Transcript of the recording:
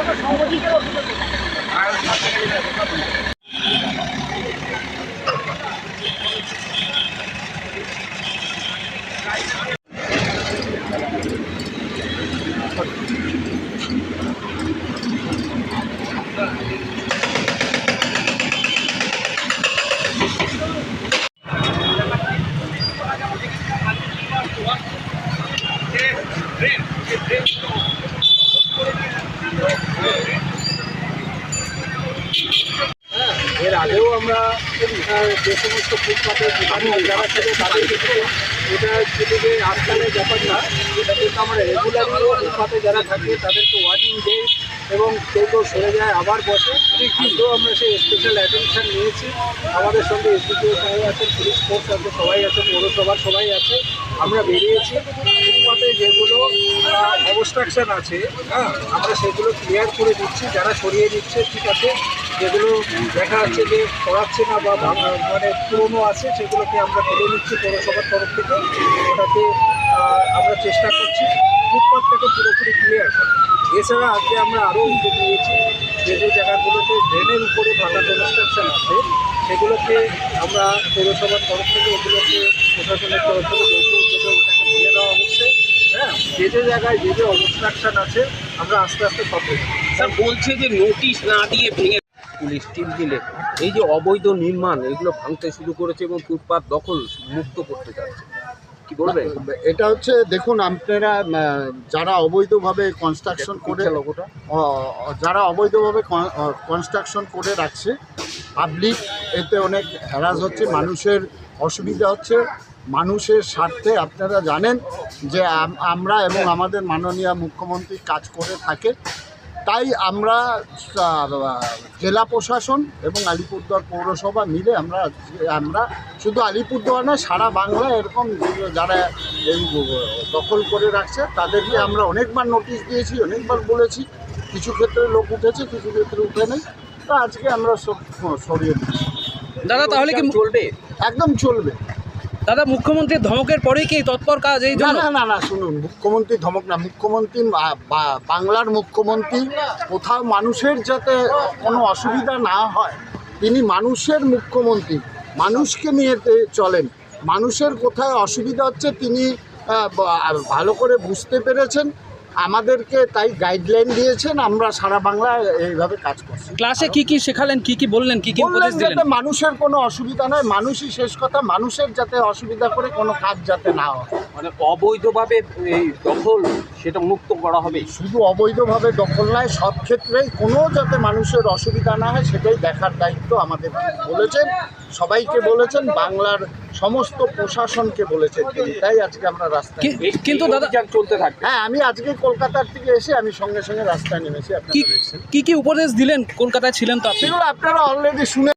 আমরা আহ, যে সমস্ত ফুটপাতের দোকানি যারা ছিল তাদের ক্ষেত্রে এটা শুধু যে আজকালের ব্যাপার না এটা কিন্তু আমরা রেগুলারলিও ফুটপাতে যারা থাকে তাদেরকে ওয়ার্নিং দেই এবং কেউ কেউ সরে যায় আবার বসে কিন্তু আমরা সেই স্পেশাল অ্যাটেনশন নিয়েছি আমাদের সঙ্গে এসডিপিও সাহেব আছেন পুলিশ ফোর্স আছে সবাই আছে পৌরসভার সবাই আছে আমরা বেরিয়েছি ফুটপাতে যেগুলো অবস্ট্রাকশন আছে হ্যাঁ আমরা সেগুলো ক্লিয়ার করে দিচ্ছি, যারা সরিয়ে দিচ্ছে, ঠিক আছে? যেগুলো দেখা যাচ্ছে যে করাচ্ছে না বা মানে পুরনো আছে, সেগুলোকে আমরা তুলে নিচ্ছি পৌরসভার তরফ থেকে। ওটাকে আমরা চেষ্টা করছি ফুটপাথটাকে পুরোপুরি ক্লিয়ার করা এছাড়া আজকে আমরা আরও উদ্যোগ নিয়েছি যে যে জায়গাগুলোতে ড্রেনের উপরে ভাঙা কনস্ট্রাকশন আছে, সেগুলোকে আমরা পৌরসভার তরফ থেকে ওগুলোকে প্রশাসনের তরফ থেকে ওটাকে দেওয়া হচ্ছে। হ্যাঁ যে যে জায়গায় যে যে অবস্ট্রাকশন আছে, আমরা আস্তে আস্তে সব স্যার, বলছে যে নোটিশ না দিয়ে ভেঙে পুলিশ টিম দিলে এই যে অবৈধ নির্মাণ এগুলো ভাঙতে শুরু করেছে এবং ফুটপাত দখল মুক্ত করতে যাচ্ছে। কি বলবেন? এটা হচ্ছে দেখুন আপনারা যারা অবৈধভাবে কনস্ট্রাকশন করে যারা অবৈধভাবে কনস্ট্রাকশন করে রাখছে পাবলিক এতে অনেক হ্যারাস হচ্ছে মানুষের অসুবিধা হচ্ছে। মানুষের স্বার্থে আপনারা জানেন যে আমরা এবং আমাদের মাননীয় মুখ্যমন্ত্রী কাজ করে থাকে। তাই আমরা জেলা প্রশাসন এবং আলিপুরদুয়ার পৌরসভা মিলে আমরা আমরা শুধু আলিপুরদুয়ার না সারা বাংলা এরকম যারা এই দখল করে রাখছে তাদেরকে আমরা অনেকবার নোটিশ দিয়েছি অনেকবার বলেছি। কিছু ক্ষেত্রে লোক উঠেছে কিছু ক্ষেত্রে উঠে নেই। তো আজকে আমরা সব সরিয়ে দিচ্ছি। দাদা তাহলে কি চলবে একদম চলবে। দাদা মুখ্যমন্ত্রীর ধমকের পরেই কি তৎপর কাজ এই না জন্য? না না না শুনুন মুখ্যমন্ত্রী ধমক না মুখ্যমন্ত্রী বা- বাংলার মুখ্যমন্ত্রী কোথাও মানুষের যাতে কোনো অসুবিধা না হয় তিনি মানুষের মুখ্যমন্ত্রী মানুষকে নিয়ে তে- চলেন। মানুষের কোথায় অসুবিধা হচ্ছে তিনি আহ, বা- ভালো করে বুঝতে পেরেছেন। আমাদেরকে তাই গাইডলাইন দিয়েছেন আমরা সারা বাংলা এইভাবে কাজ করছি। ক্লাসে কি কি শেখালেন কি কি বললেন কি কি বললেন উপদেশ দিলেন? যাতে মানুষের কোনো অসুবিধা নয় মানুষই শেষ কথা মানুষের যাতে অসুবিধা করে কোনো কাজ যাতে না হয়। মানে অবৈধভাবে এই দখল সেটা মুক্ত করা হবে। শুধু অবৈধভাবে দখল নয় সব ক্ষেত্রেই কোনো যাতে মানুষের অসুবিধা না হয় সেটাই দেখার দায়িত্ব আমাদের বলেছেন। সবাইকে বলেছেন বাংলার সমস্ত প্রশাসনকে বলেছেন তিনি। তাই আজকে আমরা রাস্তা কিন্তু দাদা চলতে থাকবে। হ্যাঁ আমি আজকে কলকাতার থেকে এসে আমি সঙ্গে সঙ্গে রাস্তায় নেমেছি কি আপনারা দেখছেন। কি কি উপদেশ দিলেন? কলকাতায় ছিলেন তো সেগুলো আপনারা অলরেডি শুনে